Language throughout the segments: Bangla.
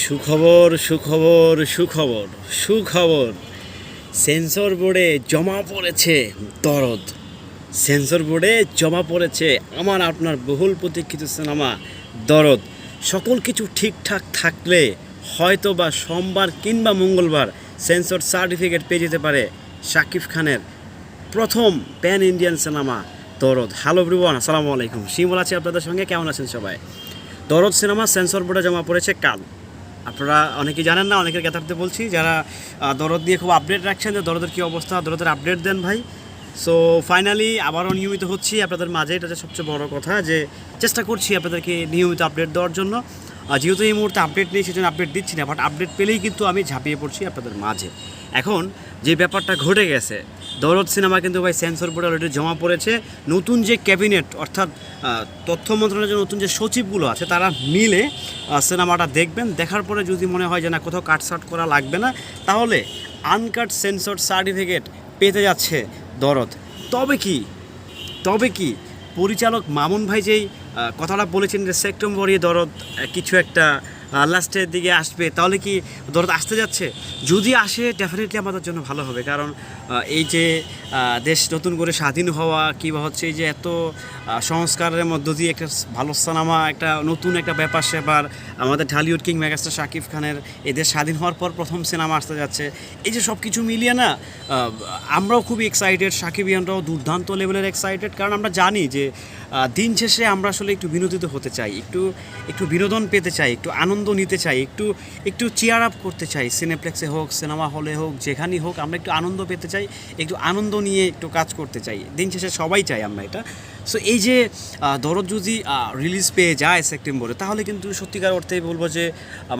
সুখবর সুখবর সুখবর সুখবর। সেন্সর বোর্ডে জমা পড়েছে দরদ। সেন্সর বোর্ডে জমা পড়েছে আমার, আপনার বহুল প্রতীক্ষিত সিনেমা দরদ। সকল কিছু ঠিকঠাক থাকলে হয়তো বা সোমবার কিংবা মঙ্গলবার সেন্সর সার্টিফিকেট পেয়ে যেতে পারে শাকিব খানের প্রথম pan Indian cinema Dorod. Hello ব্রিওয়ান আসসালামু আলাইকুম। শিমল আছে আপনাদের সঙ্গে, কেমন আছেন সবাই? দরদ সিনেমা সেন্সর বোর্ডে জমা পড়েছে কাল। আপনারা অনেকেই জানেন না, অনেকের জ্ঞাতার্থে বলছি, যারা দরদ নিয়ে খুব আপডেট রাখছেন যে দরদের কী অবস্থা, দরদের আপডেট দেন ভাই। সো ফাইনালি আবারও নিয়মিত হচ্ছি। আপনাদের মাঝে এটা সবচেয়ে বড় কথা, যে চেষ্টা করছি আপনাদেরকে নিয়মিত আপডেট দেওয়ার জন্য। যেহেতু এই মুহূর্তে আপডেট নেই, সেজন্য আপডেট দিচ্ছি না বাট আপডেট পেলেই কিন্তু আমি ঝাঁপিয়ে পড়ছি আপনাদের মাঝে। এখন যে ব্যাপারটা ঘটে গেছে দরদ সিনেমা কিন্তু ভাই সেন্সর বোর্ডে অলরেডি জমা পড়েছে। নতুন যে ক্যাবিনেট, অর্থাৎ তথ্য মন্ত্রণালয়ের নতুন যে সচিবগুলো আছে, তারা মিলে সিনেমাটা দেখবেন। দেখার পরে যদি মনে হয় যে না, কোথাও কাটসাট করা লাগবে না, তাহলে আনকাট সেন্সর সার্টিফিকেট পেতে যাচ্ছে দরদ। তবে কি তবে কি, পরিচালক মামুন ভাই যেই কথাটা বলেছেন যে সেপ্টেম্বরে দরদ কিছু একটা লাস্টের দিকে আসবে, তাহলে কি দরদ আসতে যাচ্ছে? যদি আসে ডেফিনেটলি আমাদের জন্য ভালো হবে। কারণ এই যে দেশ নতুন করে স্বাধীন হওয়া, কিংবা হচ্ছে এই যে এত সংস্কারের মধ্য দিয়ে একটা ভালো সিনেমা, একটা নতুন একটা ব্যাপার স্যাপার আমাদের ঢালিউড কিং মেগাস্টার শাকিব খানের এই দেশ স্বাধীন হওয়ার পর প্রথম সিনেমা আসতে যাচ্ছে। এই যে সব কিছু মিলিয়ে না আমরাও খুবই এক্সাইটেড শাকিব সাকিবিয়ানরাও দুর্দান্ত লেভেলের এক্সাইটেড কারণ আমরা জানি যে দিন শেষে আমরা আসলে একটু বিনোদিত হতে চাই, একটু একটু বিনোদন পেতে চাই, একটু আনন্দ নিতে চাই, একটু একটু চেয়ার আপ করতে চাই সিনেপ্লেক্সে হোক সিনেমা হলে হোক, যেখানেই হোক, আমরা একটু আনন্দ পেতে চাই, একটু আনন্দ নিয়ে একটু কাজ করতে চাই। দিন শেষে সবাই চাই আমরা এটা। সো এই যে দরদ যদি রিলিজ পেয়ে যায় সেপ্টেম্বরে তাহলে কিন্তু সত্যিকার অর্থে বলব যে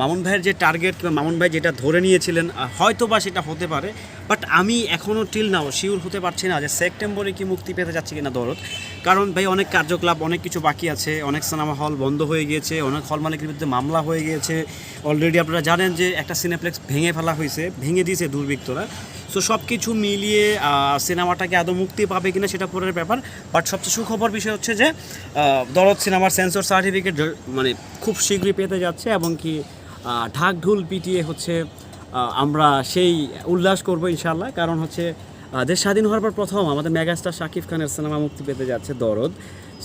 মামুন ভাইয়ের যে টার্গেট কিংবা মামুন ভাই যেটা ধরে নিয়েছিলেন হয়তো বা সেটা হতে পারে বাট আমি এখনও টিল নাও শিওর হতে পারছি না যে সেপ্টেম্বরে কি মুক্তি পেতে যাচ্ছে কিনা দরদ। কারণ ভাই, অনেক কার্যকলাপ, অনেক কিছু বাকি আছে, অনেক সিনেমা হল বন্ধ হয়ে গিয়েছে, অনেক হল মালিকের বিরুদ্ধে মামলা হয়ে গিয়েছে। অলরেডি আপনারা জানেন যে একটা সিনেপ্লেক্স ভেঙে ফেলা হয়েছে, ভেঙে দিয়েছে দুর্বৃত্তরা। সো সব কিছু মিলিয়ে সিনেমাটাকে আদৌ মুক্তি পাবে কিনা সেটা পরের ব্যাপার। বাট সবচেয়ে সুখবর বিষয় হচ্ছে যে দরদ সিনেমার সেন্সর সার্টিফিকেট মানে খুব শীঘ্রই পেতে যাচ্ছে এবং কি ঢাক ঢুল পিটিয়ে হচ্ছে আমরা সেই উল্লাস করব ইনশাল্লাহ কারণ হচ্ছে দেশ স্বাধীন হওয়ার পর প্রথম আমাদের মেগাস্টার শাকিব খানের সিনেমা মুক্তি পেতে যাচ্ছে দরদ।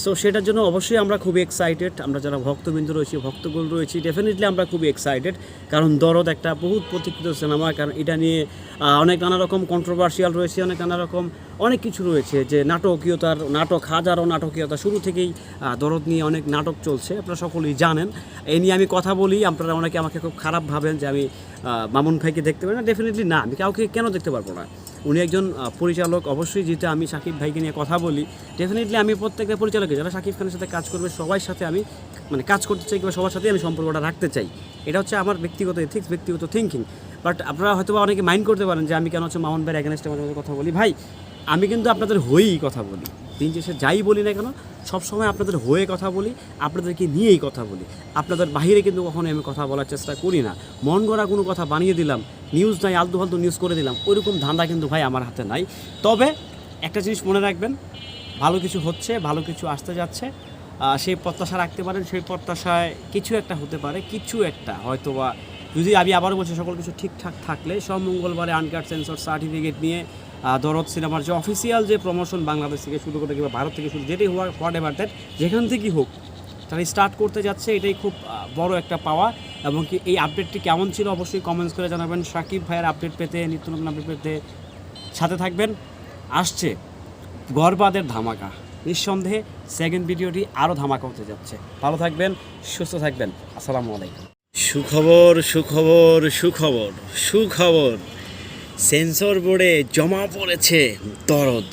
সো সেটার জন্য অবশ্যই আমরা খুবই এক্সাইটেড আমরা যারা ভক্তবিন্দু রয়েছি ভক্তগুল রয়েছি ডেফিনেটলি আমরা খুবই এক্সাইটেড কারণ দরদ একটা বহুত প্রতীক্ষিত সিনেমা কারণ এটা নিয়ে অনেক নানা রকম কন্ট্রোভার্সিয়াল রয়েছে, অনেক নানা রকম, অনেক কিছু রয়েছে যে নাটকীয়তার, নাটক, হাজারো নাটকীয়তা শুরু থেকেই দরদ নিয়ে অনেক নাটক চলছে, আপনারা সকলেই জানেন। এই নিয়ে আমি কথা বলি, আপনারা অনেকে আমাকে খুব খারাপ ভাবেন যে আমি মামুন ভাইকে দেখতে পারি না ডেফিনেটলি না, আমি কাউকে কেন দেখতে পারব না? উনি একজন পরিচালক, অবশ্যই যেহেতু আমি সাকিব ভাইকে নিয়ে কথা বলি ডেফিনেটলি আমি প্রত্যেকটা পরিচালকে যারা সাকিব খানের সাথে কাজ করবে, সবার সাথে আমি মানে কাজ করতে চাই কিংবা সবার সাথে আমি সম্পর্কটা রাখতে চাই। এটা হচ্ছে আমার ব্যক্তিগত এথিক্স ব্যক্তিগত থিঙ্কিং বাট আপনারা হয়তো অনেকে মাইন্ড করতে পারেন যে আমি কেন হচ্ছে মামুন ভাইয়ের এগেনস্টে মাঝে মাঝে কথা বলি। ভাই, আমি কিন্তু আপনাদের হয়েই কথা বলি। দিন শেষে যাই বলি না কেন, সবসময় আপনাদের হয়ে কথা বলি, আপনাদেরকে নিয়েই কথা বলি। আপনাদের বাইরে কিন্তু কখনোই আমি কথা বলার চেষ্টা করি না। মন গড়া কোনো কথা বানিয়ে দিলাম নিউজ নাই, আলতু ফালতু নিউজ করে দিলাম, ওইরকম ধান্দা কিন্তু ভাই আমার হাতে নাই। তবে একটা জিনিস মনে রাখবেন ভালো কিছু হচ্ছে, ভালো কিছু আসতে যাচ্ছে। সেই প্রত্যাশা রাখতে পারেন, সেই প্রত্যাশায় কিছু একটা হতে পারে, কিছু একটা। হয়তো বা যদি আমি আবারও বলছি, সকল কিছু ঠিকঠাক থাকলে সব মঙ্গলবারে আনকাট সেন্সর সার্টিফিকেট নিয়ে দরদ সিনেমার যে অফিসিয়াল যে প্রমোশন বাংলাদেশ থেকে শুরু করে কিংবা ভারত থেকে শুরু, যেটাই হওয়ার হোয়াট এভার দ্যাট যেখান থেকেই হোক, তারা স্টার্ট করতে যাচ্ছে, এটাই খুব বড় একটা পাওয়া। এবং কি এই আপডেটটি কেমন ছিল, অবশ্যই কমেন্টস করে জানাবেন। সাকিব ভাইয়ের আপডেট পেতে, নিত্য নতুন আপডেট পেতে সাথে থাকবেন। আসছে। গরবাদের ধামাকা। নিঃসন্দেহে সেকেন্ড ভিডিওটি আরও ধামাকা হতে যাচ্ছে। ভালো থাকবেন, সুস্থ থাকবেন। আসসালামু আলাইকুম। সুখবর সুখবর সুখবর সুখবর। সেন্সর বোর্ডে জমা পড়েছে দরদ।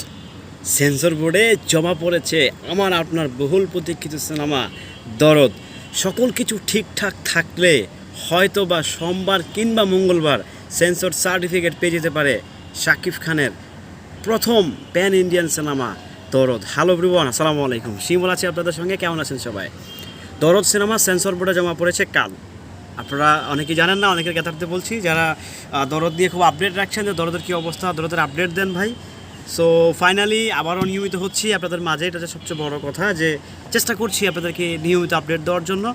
সেন্সর বোর্ডে জমা পড়েছে আমার, আপনার বহুল প্রতীক্ষিত সিনেমা দরদ। সকল কিছু ঠিকঠাক থাকলে হয়তো বা সোমবার কিংবা মঙ্গলবার সেন্সর সার্টিফিকেট পেয়ে যেতে পারে শাকিব খানের প্রথম pan Indian cinema Dorod. Hello ব্রিওয়ান আসসালামু আলাইকুম। শিমল আছে আপনাদের সঙ্গে, কেমন আছেন সবাই? দরদ সিনেমা সেন্সর বোর্ডে জমা পড়েছে কাল। আপনারা অনেকেই জানেন না, অনেকের জ্ঞাতার্থে বলছি, যারা দরদ নিয়ে খুব আপডেট রাখছেন যে দরদের কী অবস্থা, দরদের আপডেট দেন ভাই। সো ফাইনালি আবারও নিয়মিত হচ্ছি। আপনাদের মাঝে এটা সবচেয়ে বড় কথা, যে চেষ্টা করছি আপনাদেরকে নিয়মিত আপডেট দেওয়ার জন্য।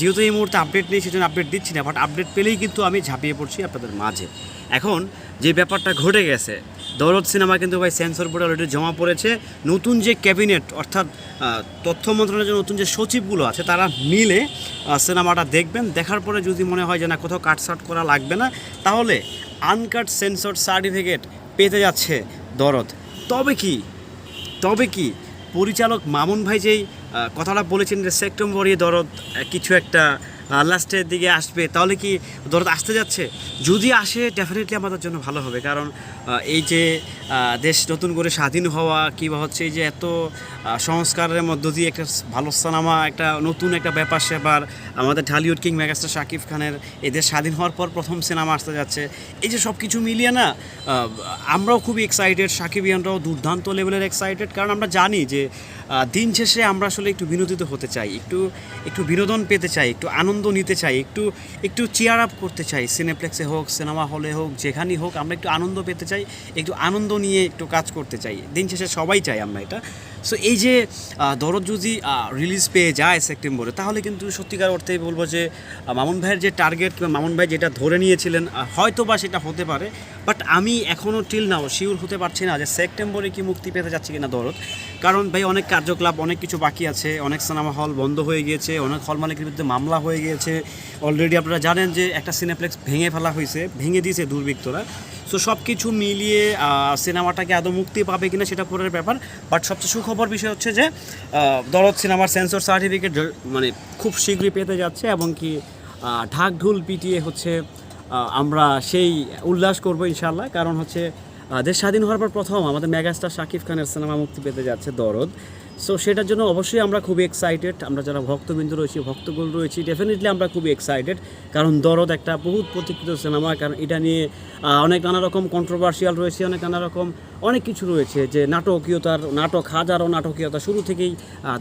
যেহেতু এই মুহূর্তে আপডেট নেই, সেজন্য আপডেট দিচ্ছি না বাট আপডেট পেলেই কিন্তু আমি ঝাঁপিয়ে পড়ছি আপনাদের মাঝে। এখন যে ব্যাপারটা ঘটে গেছে, দৌলত সিনেমা কিন্তু ভাই সেন্সর বোর্ডে অলরেডি জমা পড়েছে। নতুন যে ক্যাবিনেট অর্থাৎ তথ্য মন্ত্রণালয়ের নতুন যে সচিবগুলো আছে, তারা মিলে সিনেমাটা দেখবেন। দেখার পরে যদি মনে হয় যে না, কোথাও কাটসাট করা লাগবে না, তাহলে আনকাট সেন্সর সার্টিফিকেট পেতে যাচ্ছে দরদ তবে কি তবে কি, পরিচালক মামুন ভাই যেই কথাটা বলেছেন যে সেপ্টেম্বরে দরদ কিছু একটা লাস্টের দিকে আসবে, তাহলে কি দরদ আসতে যাচ্ছে? যদি আসে ডেফিনেটলি আমাদের জন্য ভালো হবে। কারণ এই যে দেশ নতুন করে স্বাধীন হওয়া কিংবা হচ্ছে এই যে এত সংস্কারের মধ্য দিয়ে একটা ভালো সিনেমা, একটা নতুন একটা ব্যাপার স্যাপার আমাদের ঢালিউড কিং মেগাস্টার শাকিব খানের এই দেশ স্বাধীন হওয়ার পর প্রথম সিনেমা আসতে যাচ্ছে। এই যে সব কিছু মিলিয়ে না আমরাও খুবই এক্সাইটেড শাকিব সাকিবিয়ানরাও দুর্দান্ত লেভেলের এক্সাইটেড কারণ আমরা জানি যে দিন শেষে আমরা আসলে একটু বিনোদিত হতে চাই, একটু একটু বিনোদন পেতে চাই, একটু আনন্দ নিতে চাই, একটু একটু চেয়ার আপ করতে চাই সিনেপ্লেক্সে হোক সিনেমা হলে হোক, যেখানেই হোক, আমরা একটু আনন্দ পেতে চাই, একটু আনন্দ নিয়ে একটু কাজ করতে চাই। দিন শেষে সবাই চাই আমরা এটা। সো এই যে দরদ যদি রিলিজ পেয়ে যায় সেপ্টেম্বরে তাহলে কিন্তু সত্যিকার অর্থেই বলব যে মামুন ভাইয়ের যে টার্গেট কিংবা মামুন ভাই যেটা ধরে নিয়েছিলেন হয়তো বা সেটা হতে পারে বাট আমি এখনও টিল নাও শিওর হতে পারছি না যে সেপ্টেম্বরে কি মুক্তি পেতে যাচ্ছে কিনা দরদ। কারণ ভাই, অনেক কার্যকলাপ, অনেক কিছু বাকি আছে, অনেক সিনেমা হল বন্ধ হয়ে গিয়েছে, অনেক হল মালিকের বিরুদ্ধে মামলা হয়ে গিয়েছে। অলরেডি আপনারা জানেন যে একটা সিনেপ্লেক্স ভেঙে ফেলা হয়েছে, ভেঙে দিয়েছে দুর্বৃত্তরা। সো সব কিছু মিলিয়ে সিনেমাটাকে আদৌ মুক্তি পাবে কিনা সেটা পরের ব্যাপার। বাট সবচেয়ে সুখবর বিষয় হচ্ছে যে দরদ সিনেমার সেন্সর সার্টিফিকেট মানে খুব শীঘ্রই পেতে যাচ্ছে এবং কি ঢাক ঢুল পিটিয়ে হচ্ছে আমরা সেই উল্লাস করব ইনশাল্লাহ কারণ হচ্ছে দেশ স্বাধীন হওয়ার পর প্রথম আমাদের মেগাস্টার শাকিব খানের সিনেমা মুক্তি পেতে যাচ্ছে দরদ। সো সেটার জন্য অবশ্যই আমরা খুবই এক্সাইটেড আমরা যারা ভক্তবিন্দু রয়েছি ভক্তগুল রয়েছি ডেফিনেটলি আমরা খুবই এক্সাইটেড কারণ দরদ একটা বহুত প্রতীক্ষিত সিনেমা কারণ এটা নিয়ে অনেক নানা রকম কন্ট্রোভার্সিয়াল রয়েছে, অনেক নানা রকম অনেক কিছু রয়েছে যে নাটকীয়তার, নাটক, হাজারো নাটকীয়তা শুরু থেকেই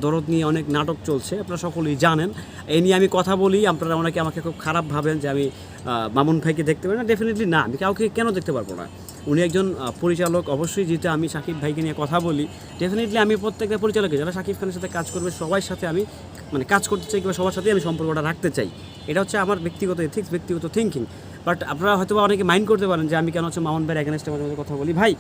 দরদ নিয়ে অনেক নাটক চলছে, আপনারা সকলেই জানেন। এই নিয়ে আমি কথা বলি, আপনারা অনেকে আমাকে খুব খারাপ ভাবেন যে আমি মামুন ভাইকে দেখতে পারি না ডেফিনেটলি না। আমি কাউকে কেন দেখতে পারব না? উনি একজন পরিচালক। অবশ্যই যেতে আমি সাকিব ভাইকে নিয়ে কথা বলি ডেফিনেটলি আমি প্রত্যেকটা পরিচালকে যারা সাকিব খানের সাথে কাজ করবে, সবার সাথে আমি মানে কাজ করতে চাই কিংবা সবার সাথেই আমি সম্পর্কটা রাখতে চাই। এটা হচ্ছে আমার ব্যক্তিগত এথিক্স ব্যক্তিগত থিঙ্কিং বাট আপনারা হয়তো অনেকে মাইন্ড করতে পারেন যে আমি কেন হচ্ছে মামুন ভাইয়ের মাঝে কথা বলি। ভাই,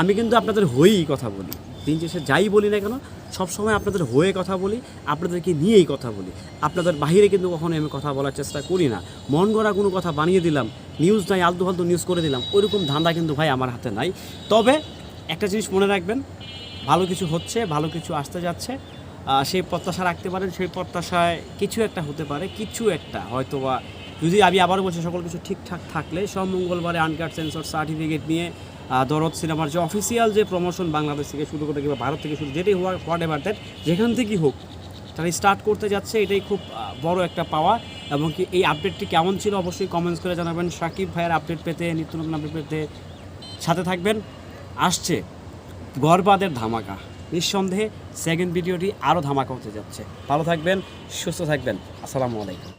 আমি কিন্তু আপনাদের হয়েই কথা বলি। দিন শেষে যাই বলি না কেন সবসময় আপনাদের হয়ে কথা বলি, আপনাদেরকে নিয়েই কথা বলি। আপনাদের বাহিরে কিন্তু কখনো আমি কথা বলার চেষ্টা করি না। মন গড়া কোনো কথা বানিয়ে দিলাম নিউজ নাই, আলতু ফালতু নিউজ করে দিলাম, ওইরকম ধান্দা কিন্তু ভাই আমার হাতে নাই। তবে একটা জিনিস মনে রাখবেন, ভালো কিছু হচ্ছে, ভালো কিছু আসতে যাচ্ছে সেই প্রত্যাশা রাখতে পারেন, সেই প্রত্যাশায় কিছু একটা হতে পারে, কিছু একটা হয়তো বা যদি আমি আবারও বলছি, সকল কিছু ঠিকঠাক থাকলে সব মঙ্গলবারে আনকাট সেন্সর সার্টিফিকেট নিয়ে দরদ সিনেমার যে অফিসিয়াল যে প্রমোশন বাংলাদেশ থেকে শুরু করে কিংবা ভারত থেকে শুরু যেটাই হওয়ার হোয়াট এভার দ্যাট যেখান থেকেই হোক, তারা স্টার্ট করতে যাচ্ছে, এটাই খুব বড় একটা পাওয়া। এবং কি এই আপডেটটি কেমন ছিল অবশ্যই কমেন্টস করে জানাবেন। সাকিব ভাইয়ের আপডেট পেতে নিত্য নতুন আপডেট পেতে সাথে থাকবেন। আসছে গরবাদের ধামাকা। নিঃসন্দেহে সেকেন্ড ভিডিওটি আরও ধামাকা হতে যাচ্ছে। ভালো থাকবেন, সুস্থ থাকবেন। আসসালামু আলাইকুম।